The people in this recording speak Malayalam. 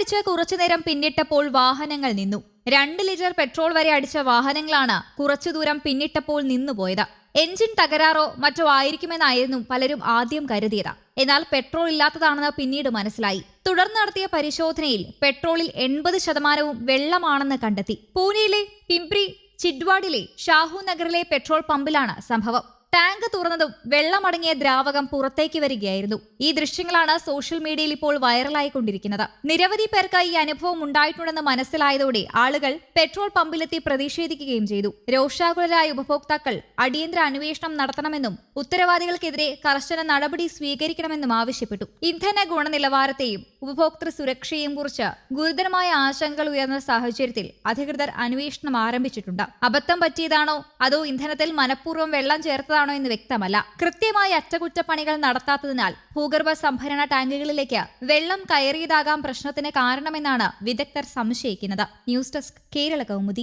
വെള്ളമടിച്ച് കുറച്ചുനേരം പിന്നിട്ടപ്പോൾ വാഹനങ്ങൾ നിന്നു. രണ്ട് ലിറ്റർ പെട്രോൾ വരെ അടിച്ച വാഹനങ്ങളാണ് കുറച്ചു ദൂരം പിന്നിട്ടപ്പോൾ നിന്നുപോയത് എഞ്ചിൻ തകരാറോ മറ്റോ ആയിരിക്കുമെന്നായിരുന്നു പലരും ആദ്യം കരുതിയത്. എന്നാൽ പെട്രോൾ ഇല്ലാത്തതാണെന്ന് പിന്നീട് മനസ്സിലായി. തുടർന്ന് നടത്തിയ പരിശോധനയിൽ പെട്രോളിൽ എൺപത് ശതമാനവും വെള്ളമാണെന്ന് കണ്ടെത്തി. പൂനെയിലെ പിംപ്രി ചിഡ്വാഡിലെ ഷാഹു നഗറിലെ പെട്രോൾ പമ്പിലാണ് സംഭവം. ടാങ്ക് തുറന്നതും വെള്ളമടങ്ങിയ ദ്രാവകം പുറത്തേക്ക് വരികയായിരുന്നു. ഈ ദൃശ്യങ്ങളാണ് സോഷ്യൽ മീഡിയയിൽ ഇപ്പോൾ വൈറലായിക്കൊണ്ടിരിക്കുന്നത്. നിരവധി പേർക്ക് ഈ അനുഭവം ഉണ്ടായിട്ടുണ്ടെന്ന് മനസ്സിലായതോടെ ആളുകൾ പെട്രോൾ പമ്പിലെത്തി പ്രതിഷേധിക്കുകയും ചെയ്തു. രോഷാകുലരായ ഉപഭോക്താക്കൾ അടിയന്തര അന്വേഷണം നടത്തണമെന്നും ഉത്തരവാദികൾക്കെതിരെ കർശന നടപടി സ്വീകരിക്കണമെന്നും ആവശ്യപ്പെട്ടു. ഇന്ധന ഗുണനിലവാരത്തെയും ഉപഭോക്തൃ സുരക്ഷയെയും കുറിച്ച് ഗുരുതരമായ ആശങ്കകൾ ഉയർന്ന സാഹചര്യത്തിൽ അധികൃതർ അന്വേഷണം ആരംഭിച്ചിട്ടുണ്ട്. അബദ്ധം പറ്റിയതാണോ? അതോ ഇന്ധനത്തിൽ മനഃപൂർവം വെള്ളം ചേർത്തതാണോ? എന്ന് വ്യക്തമല്ല. കൃത്യമായി അറ്റകുറ്റപ്പണികൾ നടത്താത്തതിനാൽ ഭൂഗർഭ സംഭരണ ടാങ്കുകളിലേക്ക് വെള്ളം കയറിയതാകാം പ്രശ്നത്തിന് കാരണമെന്നാണ് വിദഗ്ധർ സംശയിക്കുന്നത്. News desk Kerala Kaumudi.